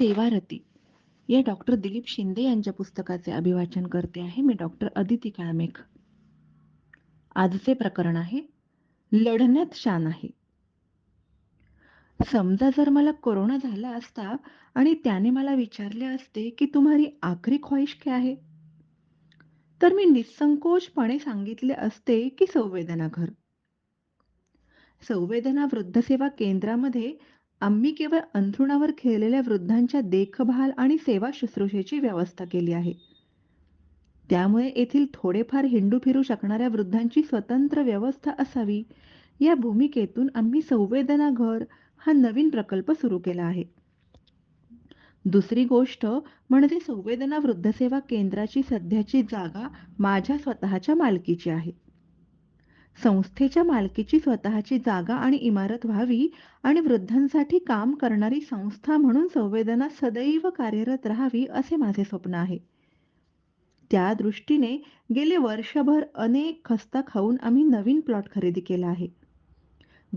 सेवारती. या डॉक्टर दिलीप शिंदे यांच्या पुस्तकाचे अभिवाचन करते आहे मी डॉक्टर अदिती काळमेख आजचे प्रकरण आहे लढण्यात शान आहे. समजा जर मला कोरोना झाला असता आणि त्याने मला विचारले असते की तुम्हारी आखरी ख्वाहिश क्या आहे? तर मी निसंकोचपणे सांगितले असते की संवेदना घर संवेदना वृद्ध सेवा केंद्रामध्ये आम्ही केवळ अंथरुणावर खेळलेल्या वृद्धांच्या देखभाल आणि सेवा शुश्रूषेची व्यवस्था केली आहे. त्यामुळे येथील थोडेफार हिंडू फिरू शकणाऱ्या वृद्धांची स्वतंत्र व्यवस्था असावी. या भूमिकेतून आम्ही संवेदना घर हा नवीन प्रकल्प सुरू केला आहे. दुसरी गोष्ट म्हणजे संवेदना वृद्धसेवा केंद्राची सध्याची जागा माझ्या स्वतःच्या मालकीची आहे. संस्थेच्या मालकीची स्वतःची जागा आणि इमारत व्हावी आणि वृद्धांसाठी काम करणारी संस्था म्हणून संवेदना सदैव कार्यरत राहावी असे माझे स्वप्न आहे. त्या दृष्टीने गेले वर्षभर अनेक खस्ता खाऊन आम्ही नवीन प्लॉट खरेदी केला आहे.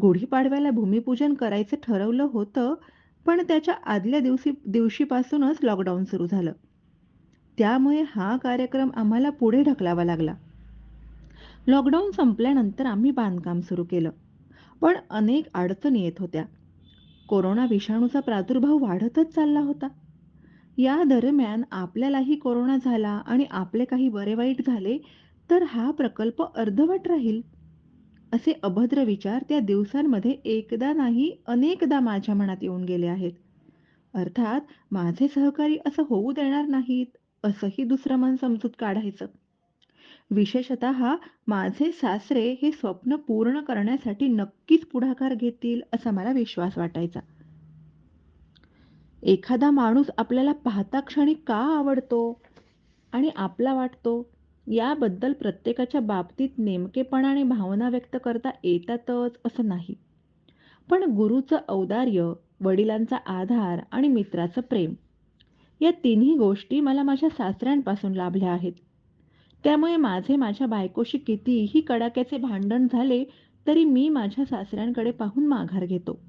गुढीपाडव्याला भूमिपूजन करायचं ठरवलं होतं पण त्याच्या आदल्या दिवशी दिवशीपासूनच लॉकडाऊन सुरू झालं. त्यामुळे हा कार्यक्रम आम्हाला पुढे ढकलावा लागला. लॉकडाऊन संपल्यानंतर आम्ही बांधकाम सुरू केलं. पण अनेक अडचणी येत होत्या. कोरोना विषाणूचा प्रादुर्भाव वाढतच चालला होता. या दरम्यान आपल्यालाही कोरोना झाला आणि आपले काही बरे वाईट झाले तर हा प्रकल्प अर्धवट राहील. असे अभद्र विचार त्या दिवसांमध्ये एकदा नाही अनेकदा माझ्या मनात येऊन गेले आहेत. अर्थात माझे सहकारी असं होऊ देणार नाहीत असंही दुसरं मन समजूत काढायचं. विशेषत माझे सासरे हे स्वप्न पूर्ण करण्यासाठी नक्कीच पुढाकार घेतील असा मला विश्वास वाटायचा. एखादा माणूस आपल्याला पाहता क्षणी का आवडतो आणि आपला वाटतो याबद्दल प्रत्येकाच्या बाबतीत नेमकेपणाने भावना व्यक्त करता येतातच असं नाही. पण गुरुचं औदार्य वडिलांचा आधार आणि मित्राचं प्रेम या तिन्ही गोष्टी मला माझ्या सासऱ्यांपासून लाभल्या आहेत. त्यामुळे माझे माझ्या बायकोशी कितीही कडाक्याचे भांडण झाले तरी मी माझ्या सासऱ्यांकडे पाहून माघार घेतो.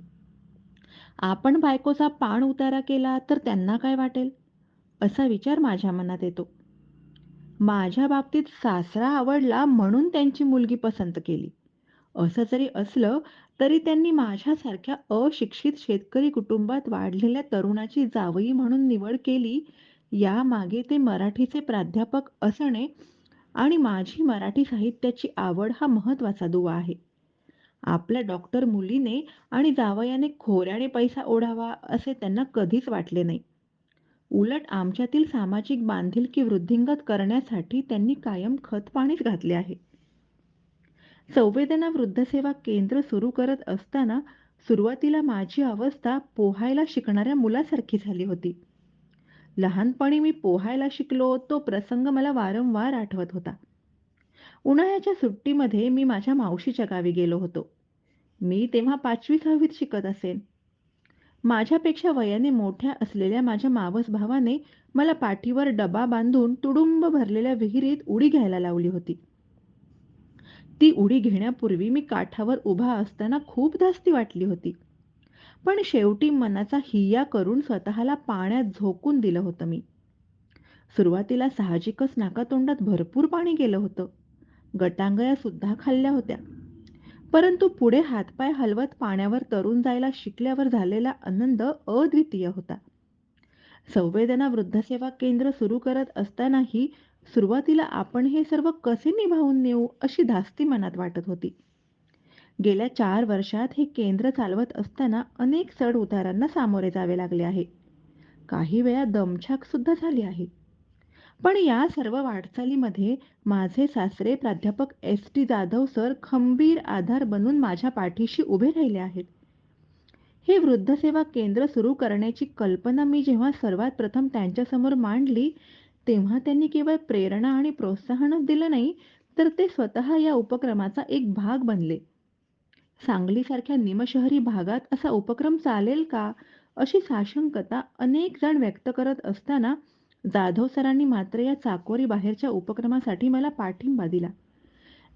आपण बायकोचा पाण उतारा केला तर त्यांना काय वाटेल? असा विचार माझ्या मनात येतो. माझ्या बाबतीत सासरा आवडला म्हणून त्यांची मुलगी पसंत केली. असं जरी असलं तरी त्यांनी माझ्यासारख्या अशिक्षित शेतकरी कुटुंबात वाढलेल्या तरुणाची जावई म्हणून निवड केली यामागे ते मराठीचे प्राध्यापक असणे आणि माझी मराठी साहित्याची आवड हा महत्त्वाचा दुवा आहे. आपल्या डॉक्टर मुलीने आणि जावयाने खोऱ्याने पैसा ओढावा असे त्यांना कधीच वाटले नाही. उलट आमच्यातील सामाजिक बांधिलकी वृद्धिंगत करण्यासाठी त्यांनी कायम खत पाणीच घातले आहे. संवेदना वृद्धसेवा केंद्र सुरू करत असताना सुरुवातीला माझी अवस्था पोहायला शिकणाऱ्या मुलासारखी झाली होती. लहानपणी मी पोहायला शिकलो तो प्रसंग मला वारंवार आठवत होता. उन्हाळ्याच्या सुट्टीमध्ये मी माझ्या मावशीच्या गावी गेलो होतो. मी तेव्हा पाचवी सहावीत शिकत असेन. माझ्यापेक्षा वयाने मोठ्या असलेल्या माझ्या मावस भावाने मला पाठीवर डबा बांधून तुडुंब भरलेल्या विहिरीत उडी घ्यायला लावली होती. ती उडी घेण्यापूर्वी मी काठावर उभा असताना खूप धास्ती वाटली होती. पण शेवटी मनाचा हिया करून स्वतःला पाण्यात झोकून दिलं होतं मी. सुरुवातीला साहजिकच नाकातोंडात भरपूर पाणी गेलं होतं. गटांगया सुद्धा खाल्ल्या होत्या. परंतु पुढे हातपाय हलवत पाण्यावर तरुण जायला शिकल्यावर झालेला आनंद अद्वितीय होता. संवेदना वृद्धसेवा केंद्र सुरू करत असतानाही सुरुवातीला आपण हे सर्व कसे निभावून नेऊ अशी धास्ती मनात वाटत होती. गेल्या चार वर्षात हे केंद्र चालवत असताना अनेक चढ उतारांना सामोरे जावे लागले आहे. काही वेळा दमछाक सुद्धा झाली आहे. पण या सर्व वाटचालीमध्ये माझे सासरे प्राध्यापक एस टी जाधव सर खंबीर आधार बनून माझ्या पाठीशी उभे राहिले आहेत. हे वृद्धसेवा केंद्र सुरू करण्याची कल्पना मी जेव्हा सर्वात प्रथम त्यांच्यासमोर मांडली तेव्हा त्यांनी केवळ प्रेरणा आणि प्रोत्साहनच दिलं नाही तर ते स्वतः या उपक्रमाचा एक भाग बनले. सांगलीसारख्या निमशहरी भागात असा उपक्रम चालेल का? अशी साशंकता अनेक जण व्यक्त करत असताना जाधव सरांनी मात्र या चाकोरी बाहेरच्या उपक्रमासाठी मला पाठिंबा दिला.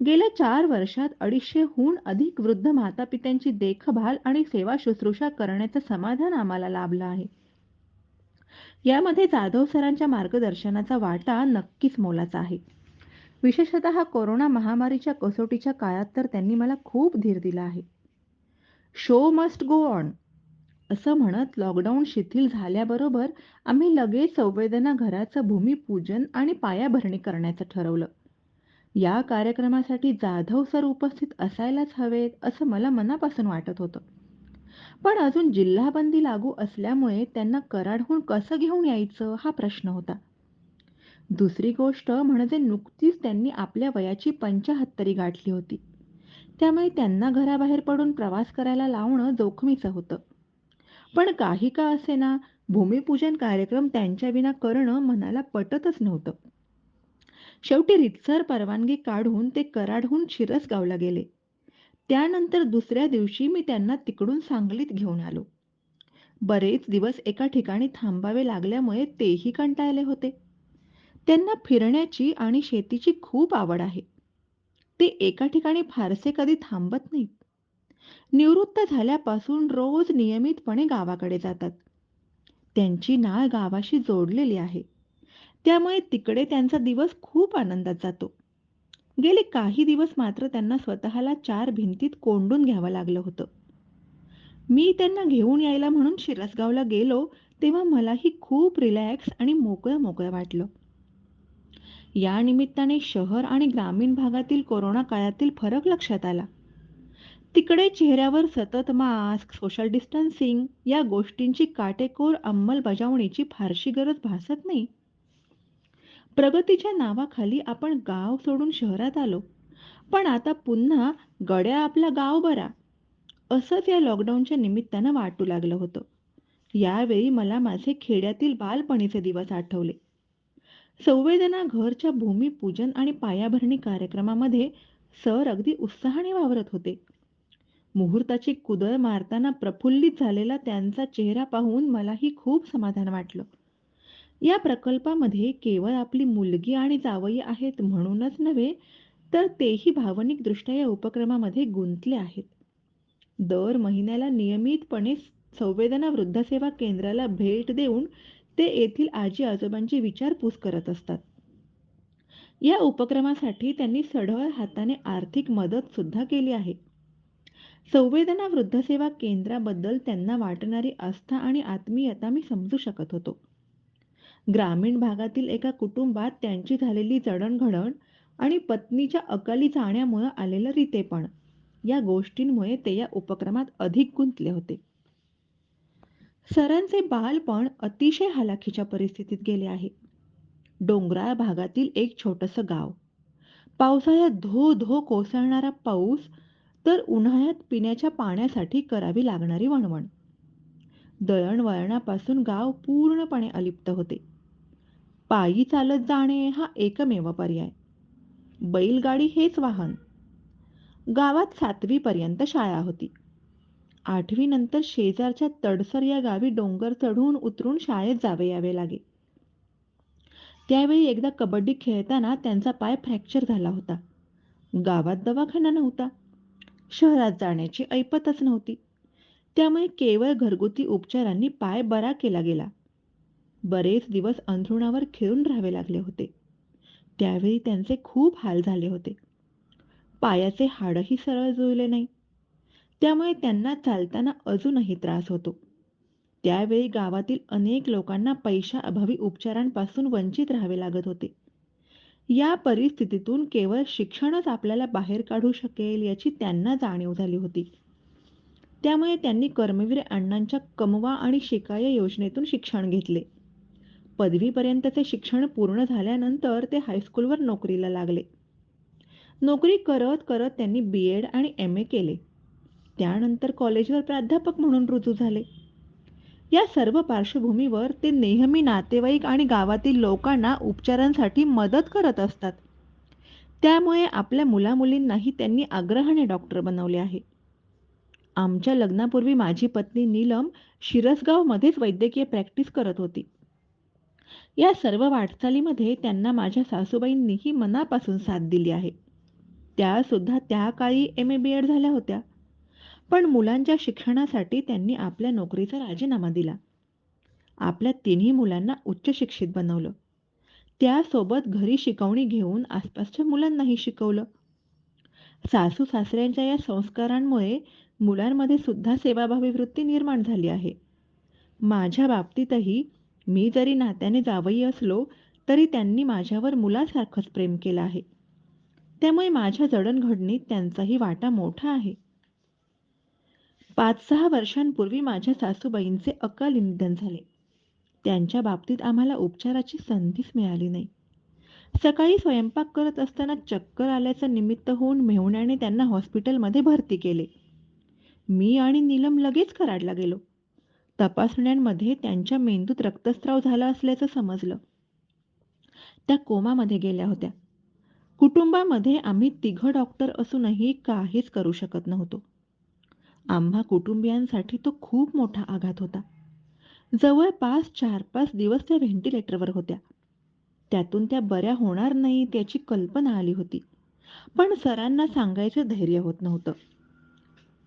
गेल्या चार वर्षात अडीचशेहून अधिक वृद्ध मातापित्यांची देखभाल आणि सेवा शुश्रूषा करण्याचं समाधान आम्हाला लाभलं आहे. यामध्ये जाधव सरांच्या मार्गदर्शनाचा वाटा नक्कीच मोलाचा आहे. विशेषतः कोरोना महामारीच्या कसोटीच्या काळात तर त्यांनी मला खूप धीर दिला आहे. शो मस्ट गो ऑन असं म्हणत लॉकडाऊन शिथिल झाल्याबरोबर आम्ही लगेच संवेदना घराचं भूमिपूजन आणि पायाभरणी करण्याचं ठरवलं. या कार्यक्रमासाठी जाधव सर उपस्थित असायलाच हवेत असं मला मनापासून वाटत होतं. पण अजून जिल्हाबंदी लागू असल्यामुळे त्यांना कराडहून कसं घेऊन यायचं हा प्रश्न होता. दुसरी गोष्ट म्हणजे नुकतीच त्यांनी आपल्या वयाची पंचाहत्तरी गाठली होती. त्यामुळे त्यांना घराबाहेर पडून प्रवास करायला लावणं जोखमीचं होतं. पण काही का असेना भूमिपूजन कार्यक्रम त्यांच्याविना करणं मनाला पटतच नव्हतं. शेवटी रितसर परवानगी काढून ते कराडहून शिरसगावला गेले. त्यानंतर दुसऱ्या दिवशी मी त्यांना तिकडून सांगलीत घेऊन आलो. बरेच दिवस एका ठिकाणी थांबावे लागल्यामुळे तेही कंटाळले होते. त्यांना फिरण्याची आणि शेतीची खूप आवड आहे. ते एका ठिकाणी फारसे कधी थांबत नाहीत. निवृत्त झाल्यापासून रोज नियमितपणे गावाकडे जातात. त्यांची नाळ गावाशी जोडलेली आहे. त्यामुळे तिकडे त्यांचा दिवस खूप आनंदात जातो. गेले काही दिवस मात्र त्यांना स्वतःला चार भिंतीत कोंडून घ्यावं लागलं होतं. मी त्यांना घेऊन यायला म्हणून शिरसगावला गेलो तेव्हा मलाही खूप रिलॅक्स आणि मोकळं मोकळं वाटलं. या निमित्ताने शहर आणि ग्रामीण भागातील कोरोना काळातील फरक लक्षात आला. तिकडे चेहऱ्यावर सतत मास्क, सोशल डिस्टन्सिंग या गोष्टींची काटेकोर अंमलबजावणीची फारशी गरज भासत नाही. प्रगतीच्या नावाखाली आपण गाव सोडून शहरात आलो. पण आता पुन्हा गड्या आपला गाव बरा असंच या लॉकडाऊनच्या निमित्तानं वाटू लागलं होतं. यावेळी मला माझे खेड्यातील बालपणीचे दिवस आठवले. संवेदना घरच्या भूमिपूजन आणि पायाभरणी कार्यक्रमामध्ये सर अगदी उत्साहाने वावरत होते. मुहूर्ताची कुदळ मारताना प्रफुल्लित झालेला त्यांचा चेहरा पाहून मलाही खूप समाधान वाटलं. या प्रकल्पामध्ये केवळ आपली मुलगी आणि जावई आहेत म्हणूनच नव्हे, तर तेही भावनिकदृष्ट्या या उपक्रमामध्ये गुंतले आहेत. दर महिन्याला नियमितपणे संवेदना वृद्धसेवा केंद्राला भेट देऊन ते येथील आजी-आजोबांची विचारपूस करत असतात. या उपक्रमासाठी त्यांनी सढळ हाताने आर्थिक मदत सुद्धा केली आहे. संवेदना वृद्धसेवा केंद्राबद्दल त्यांना वाटणारी आस्था आणि आत्मीयता मी समजू शकत होतो. ग्रामीण भागातील एका कुटुंबात त्यांची झालेली जडणघडण आणि पत्नीच्या अकाली जाण्यामुळं आलेलं रितेपण या गोष्टींमुळे ते या उपक्रमात अधिक गुंतले होते. सरांचे बालपण अतिशय हलाखीच्या परिस्थितीत गेले आहे. डोंगराळ भागातील एक छोटंसं गाव. पावसाळ्यात धो धो कोसळणारा पाऊस तर उन्हाळ्यात पिण्याच्या पाण्यासाठी करावी लागणारी वणवण. दळणवळणापासून गाव पूर्णपणे अलिप्त होते. पायी चालत जाणे हा एकमेव पर्याय. बैलगाडी हेच वाहन. गावात सातवीपर्यंत शाळा होती. आठवीनंतर शेजारच्या तडसर या गावी डोंगर चढून उतरून शाळेत जावे यावे लागे. त्यावेळी एकदा कबड्डी खेळताना त्यांचा पाय फ्रॅक्चर झाला होता. गावात दवाखाना नव्हता. शहरात जाण्याची ऐपतच नव्हती. त्यामुळे केवळ घरगुती उपचारांनी पाय बरा केला गेला. बरेच दिवस अंथरुणावर खेळून राहावे लागले होते. त्यावेळी त्यांचे खूप हाल झाले होते. पायाचे हाडही सरळ जुळले नाही. त्यामुळे त्यांना चालताना अजूनही त्रास होतो. त्यावेळी गावातील अनेक लोकांना पैशाअभावी उपचारांपासून वंचित राहावे लागत होते. या परिस्थितीतून केवळ शिक्षणच आपल्याला बाहेर काढू शकेल याची त्यांना जाणीव झाली होती. त्यामुळे त्यांनी कर्मवीर अण्णांच्या कमवा आणि शिकाय योजनेतून शिक्षण घेतले. पदवीपर्यंतचे शिक्षण पूर्ण झाल्यानंतर ते हायस्कूलवर नोकरीला लागले. नोकरी करत करत त्यांनी बी. एड आणि एम. ए केले. त्यानंतर कॉलेजवर प्राध्यापक म्हणून रुजू झाले. या सर्व पार्श्वभूमीवर ते नेहमी नातेवाईक आणि गावातील लोकांना उपचारांसाठी मदत करत असतात. त्यामुळे आपल्या मुलामुलींनाही त्यांनी आग्रहाने डॉक्टर बनवले आहे. आमच्या लग्नापूर्वी माझी पत्नी नीलम शिरसगावमध्येच वैद्यकीय प्रॅक्टिस करत होती. या सर्व वाटचालीमध्ये त्यांना माझ्या सासूबाईंनीही मनापासून साथ दिली आहे. त्या सुद्धा त्या काळी एम. ए. बी. एड झाल्या होत्या. पण मुलांच्या शिक्षणासाठी त्यांनी आपल्या नोकरीचा राजीनामा दिला. आपल्या तिन्ही मुलांना उच्च शिक्षित बनवलं. त्यासोबत घरी शिकवणी घेऊन आसपासच्या मुलांनाही शिकवलं. सासू-सासऱ्यांच्या या संस्कारांमुळे मुलांमध्ये सुद्धा सेवाभावी वृत्ती निर्माण झाली आहे. माझ्या बाबतीतही मी जरी नात्याने जावई असलो, तरी त्यांनी माझ्यावर मुलासारखंच प्रेम केलं आहे. त्यामुळे माझ्या जडणघडणीत त्यांचाही वाटा मोठा आहे. पाच सहा वर्षांपूर्वी माझ्या सासूबाईंचे अकाली निधन झाले. त्यांच्या बाबतीत आम्हाला उपचाराची संधीच मिळाली नाही. सकाळी स्वयंपाक करत असताना चक्कर आल्याचं निमित्त होऊन मेहुण्याने त्यांना हॉस्पिटलमध्ये भरती केले. मी आणि नीलम लगेच कराडला गेलो. तपासण्यांमध्ये त्यांच्या मेंदूत रक्तस्राव झाला असल्याचं समजलं. त्या कोमामध्ये गेल्या होत्या. कुटुंबामध्ये आम्ही तिघं डॉक्टर असूनही काहीच करू शकत नव्हतो. आम्हा कुटुंबियांसाठी तो खूप मोठा आघात होता. जवळपास चार पाच दिवस त्या व्हेंटिलेटरवर होत्या. त्यातून त्या बऱ्या होणार नाहीत याची कल्पना आली होती. पण सरांना सांगायचं धैर्य होत नव्हतं.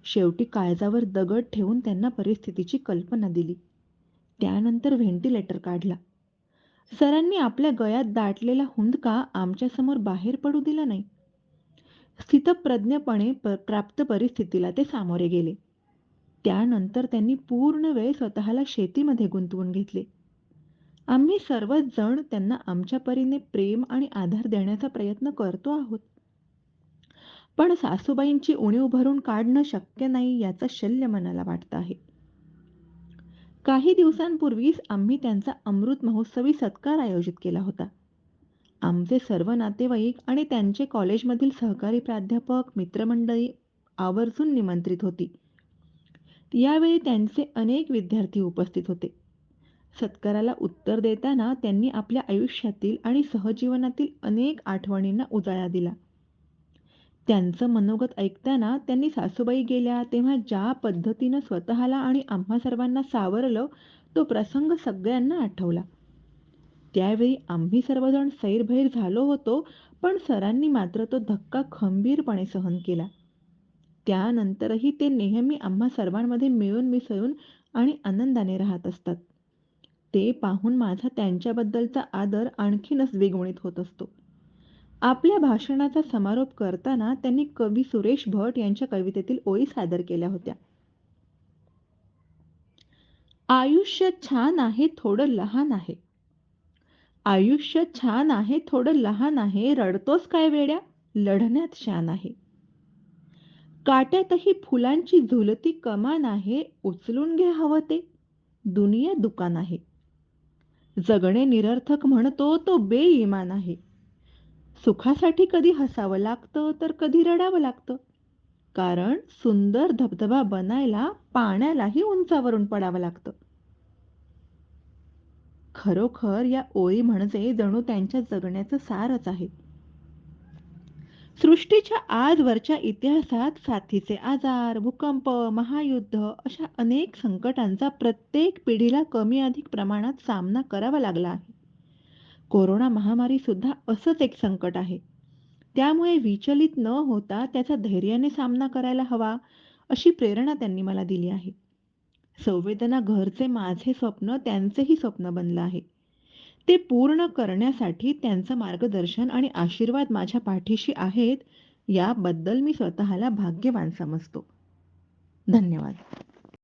शेवटी काळजावर दगड ठेवून त्यांना परिस्थितीची कल्पना दिली. त्यानंतर व्हेंटिलेटर काढला. सरांनी आपल्या गळ्यात दाटलेला हुंदका आमच्यासमोर बाहेर पडू दिला नाही. स्थितप्रज्ञपणे प्राप्त परिस्थितीला ते सामोरे गेले. त्यानंतर त्यांनी पूर्ण वेळ स्वतःला शेतीमध्ये गुंतवून घेतले. आम्ही सर्वच जण त्यांना आमच्या परीने प्रेम आणि आधार देण्याचा प्रयत्न करतो आहोत. पण सासूबाईंची उणीव भरून काढणं शक्य नाही याचं शल्य मनाला वाटतं आहे. काही दिवसांपूर्वीच आम्ही त्यांचा अमृत महोत्सवी सत्कार आयोजित केला होता. आमचे सर्व नातेवाईक आणि त्यांचे कॉलेजमधील सहकारी प्राध्यापक, मित्रमंडळी आवर्जून निमंत्रित होती. यावेळी त्यांचे अनेक विद्यार्थी उपस्थित होते. सत्काराला उत्तर देताना त्यांनी आपल्या आयुष्यातील आणि सहजीवनातील अनेक आठवणींना उजाळा दिला. त्यांचं मनोगत ऐकताना त्यांनी सासूबाई गेल्या तेव्हा ज्या पद्धतीनं स्वतःला आणि आम्हा सर्वांना सावरलं तो प्रसंग सगळ्यांना आठवला. त्यावेळी आम्ही सर्वजण सैरभैर झालो होतो पण सरांनी मात्र तो धक्का खंबीरपणे सहन केला. त्यानंतरही ते नेहमी आम्हा सर्वांमध्ये मिळून मिसळून आणि आनंदाने राहत असतात. ते पाहून माझा त्यांच्याबद्दलचा आदर आणखीनच द्विगुणित होत असतो. आपल्या भाषणाचा समारोप करताना त्यांनी कवी सुरेश भट यांच्या कवितेतील ओळी सादर केल्या होत्या. आयुष्य छान आहे थोडं लहान आहे. आयुष्य छान आहे थोडं लहान आहे रडतोस काय वेड्या लढण्यात शान आहे. काट्यातही फुलांची झुलती कमान आहे उचलून घे हवं ते दुनिया दुकान आहे. जगणे निरर्थक म्हणतो तो बेईमान आहे. सुखासाठी कधी हसावं लागतं तर कधी रडावं लागतं. कारण सुंदर धबधबा बनायला पाण्यालाही उंचावरून पडावं लागतं. खरोखर या ओळी म्हणजे जणू त्यांच्या जगण्याचं सारच आहे. सृष्टीच्या आजवरच्या इतिहासात साथीचे आजार, भूकंप, महायुद्ध अशा अनेक संकटांचा प्रत्येक पिढीला कमी अधिक प्रमाणात सामना करावा लागला आहे. कोरोना महामारी सुद्धा असंच एक संकट आहे. त्यामुळे विचलित न होता त्याचा धैर्याने सामना करायला हवा अशी प्रेरणा त्यांनी मला दिली आहे. संवेदना घरचे माझे स्वप्न त्यांचेही स्वप्न बनलं आहे. ते पूर्ण करण्यासाठी त्यांचं मार्गदर्शन आणि आशीर्वाद माझ्या पाठीशी आहेत याबद्दल मी स्वतःला भाग्यवान समजतो. धन्यवाद.